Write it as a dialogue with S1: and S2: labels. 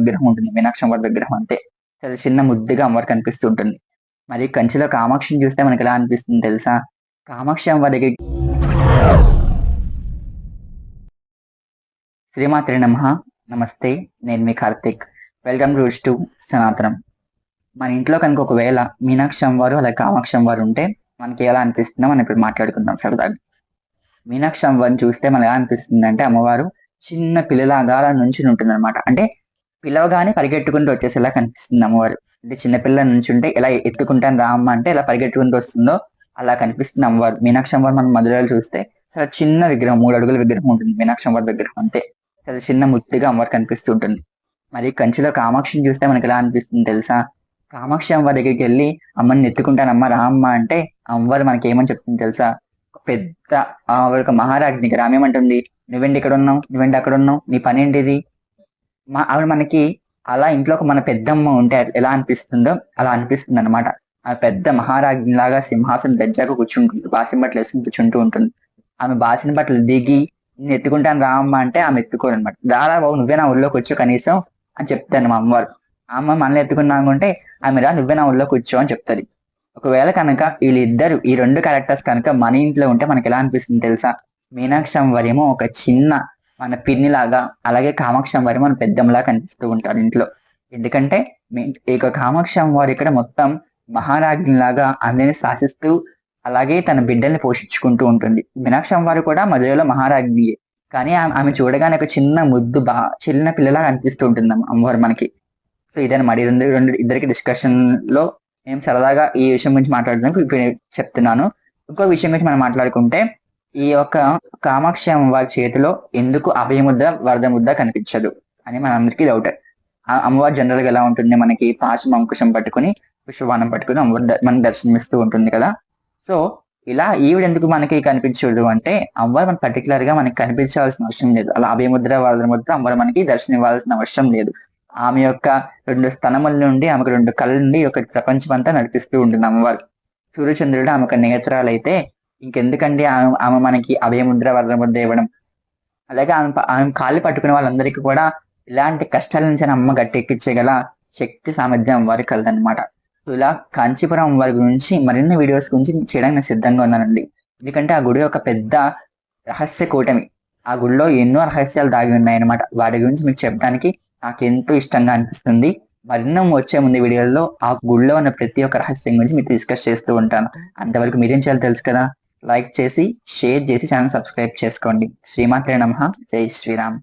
S1: విగ్రహం ఉంటుంది. మీనాక్షి అమ్మవారి విగ్రహం అంతే చాలా చిన్న ముద్దుగా అమ్మవారు కనిపిస్తూ ఉంటుంది. మరి కంచిలో కామాక్షిని చూస్తే మనకి ఎలా అనిపిస్తుంది తెలుసా? కామాక్షి అమ్మవారి దగ్గర శ్రీమాత్రి నమ. నమస్తే నేను మీ Karthik. Welcome to to Sanatanam. మన ఇంట్లో కనుక ఒకవేళ మీనాక్షి అమ్మవారు అలాగే కామాక్షి అమ్మవారు ఉంటే మనకి ఎలా అనిపిస్తుందో మనం ఇప్పుడు మాట్లాడుకుందాం సరదాగా. మీనాక్షి అమ్మవారిని చూస్తే మనకు ఎలా అనిపిస్తుంది అంటే అమ్మవారు చిన్న పిల్లలాగా అలా నుంచి ఉంటుంది అనమాట అంటే పిలవగానే పరిగెట్టుకుంటూ వచ్చేసేలా కనిపిస్తుంది అమ్మవారు. అంటే చిన్నపిల్ల నుంచి ఉంటే ఎలా ఎత్తుకుంటాను రామ్మ అంటే ఎలా పరిగెట్టుకుంటూ వస్తుందో అలా కనిపిస్తుంది అమ్మవారు. మీనాక్షి అమ్మవారు మనం మధురలో చూస్తే చాలా చిన్న విగ్రహం మూడు అడుగుల విగ్రహం ఉంటుంది మీనాక్షి అమ్మవారి విగ్రహం అంతే. చాలా చిన్న ముత్తిగా అమ్మవారు కనిపిస్తూ ఉంటుంది. మరి కంచిలో కామాక్షిని చూస్తే మనకి ఎలా అనిపిస్తుంది తెలుసా? కామాక్షి అమ్మవారి దగ్గరికి వెళ్ళి అమ్మని ఎత్తుకుంటాను అమ్మ రామ్మ అంటే అమ్మవారు మనకి ఏమని చెప్తుంది తెలుసా? పెద్ద ఆవిడ ఒక మహారాజ్ని రామేమంటుంది ఏమంటుంది నువ్వేంటి ఇక్కడ ఉన్నావు? నువ్వేంటి అక్కడ ఉన్నావు? నీ పని ఏంటిది ఆవిడ మనకి అలా ఇంట్లో ఒక మన పెద్దమ్మ ఉంటే ఎలా అనిపిస్తుందో అలా అనిపిస్తుంది అనమాట ఆ పెద్ద మహారాజ్ని లాగా సింహాసనం గజ్జాకు కూర్చుంటుంది బాసిన బట్టలు వేసుకుని కూర్చుంటూ ఉంటుంది. ఆమె బాసిన బట్టలు దిగి నేను ఎత్తుకుంటాను రామ్మ అంటే ఆమె ఎత్తుకోరు అనమాట దాదా బాబు నువ్వే నా ఊళ్ళో కూర్చో కనీసం అని చెప్తాను మా అమ్మవారు. అమ్మ మనల్ని ఎత్తుకున్నాకుంటే ఆమె రా నువ్వే నా ఊళ్ళో కూర్చో అని చెప్తుంది ఒకవేళ కనుక వీళ్ళిద్దరు ఈ రెండు క్యారెక్టర్స్ కనుక మన ఇంట్లో ఉంటే మనకి ఎలా అనిపిస్తుంది తెలుసా? మీనాక్షి అమ్మవారు ఏమో ఒక చిన్న మన పిన్ని లాగా అలాగే కామాక్షి వారి మన పెద్దంలా కనిపిస్తూ ఉంటారు ఇంట్లో. ఎందుకంటే ఇక కామాక్షి అమ్మవారు ఇక్కడ మొత్తం మహారాజ్ఞి లాగా అందరిని శాసిస్తూ అలాగే తన బిడ్డల్ని పోషించుకుంటూ ఉంటుంది. మీనాక్షి అమ్మవారు కూడా మధురలో మహారాజ్ఞియే. కానీ ఆమె చూడగానే ఒక చిన్న ముద్దు బా చిన్న పిల్లలా కనిపిస్తూ ఉంటుంది అమ్మవారు మనకి. సో ఇదన్నమాట రెండు రెండు ఇద్దరికి డిస్కషన్లో మేము సరదాగా ఈ విషయం గురించి మాట్లాడడానికి చెప్తున్నాను. ఇంకో విషయం గురించి మనం మాట్లాడుకుంటే ఈ యొక్క కామాక్షి అమ్మవారి చేతిలో ఎందుకు అభయముద్ర వరదముద్ర కనిపించదు అని మనందరికీ డౌట్ అమ్మవారు జనరల్గా ఎలా ఉంటుంది? మనకి పాశం అంకుశం పట్టుకుని విశ్వబాణం పట్టుకుని అమ్మవారు మనకు దర్శనమిస్తూ ఉంటుంది కదా. సో ఇలా ఈవిడ ఎందుకు మనకి కనిపించదు అంటే అమ్మవారు మనకి పర్టికులర్గా మనకి కనిపించాల్సిన అవసరం లేదు. అలా అభయముద్ర వరదముద్ర అమ్మవారు మనకి దర్శనం ఇవ్వాల్సిన అవసరం లేదు. ఆమె యొక్క రెండు స్థనముల నుండి ఆమెకు రెండు కళ్ళ నుండి ఒక ప్రపంచం అంతా నడిపిస్తూ ఉంటుంది అమ్మవారు. సూర్యచంద్రుడు ఆమె నేత్రాలు అయితే ఇంకెందుకండి? ఆమె ఆమె మనకి అభయముద్ర వరదముద్ర ఇవ్వడం. అలాగే ఆమె ఆమె కాళ్ళు పట్టుకునే వాళ్ళందరికీ కూడా ఇలాంటి కష్టాల నుంచి అమ్మ గట్టెక్కించగల శక్తి సామర్థ్యం వారి కలదనమాట ఇలా కాంచీపురం వారి గురించి మరిన్ని వీడియోస్ గురించి చేయడానికి నేను సిద్ధంగా ఉన్నానండి. ఎందుకంటే ఆ గుడి ఒక పెద్ద రహస్య కూటమి. ఆ గుడిలో ఎన్నో రహస్యాలు దాగి ఉన్నాయన్నమాట. వాటి గురించి మీకు చెప్పడానికి నాకు ఎంతో ఇష్టంగా అనిపిస్తుంది. మరిన్నో వచ్చే ముందు వీడియోలో ఆ గుడిలో ఉన్న ప్రతి ఒక్క రహస్యం గురించి మీరు డిస్కస్ చేస్తూ ఉంటాను. అంతవరకు మీరేం చేయాలి తెలుసు కదా? లైక్ చేసి షేర్ చేసి ఛానల్ సబ్స్క్రైబ్ చేసుకోండి. శ్రీమాత్రే నమ. జై శ్రీరామ్.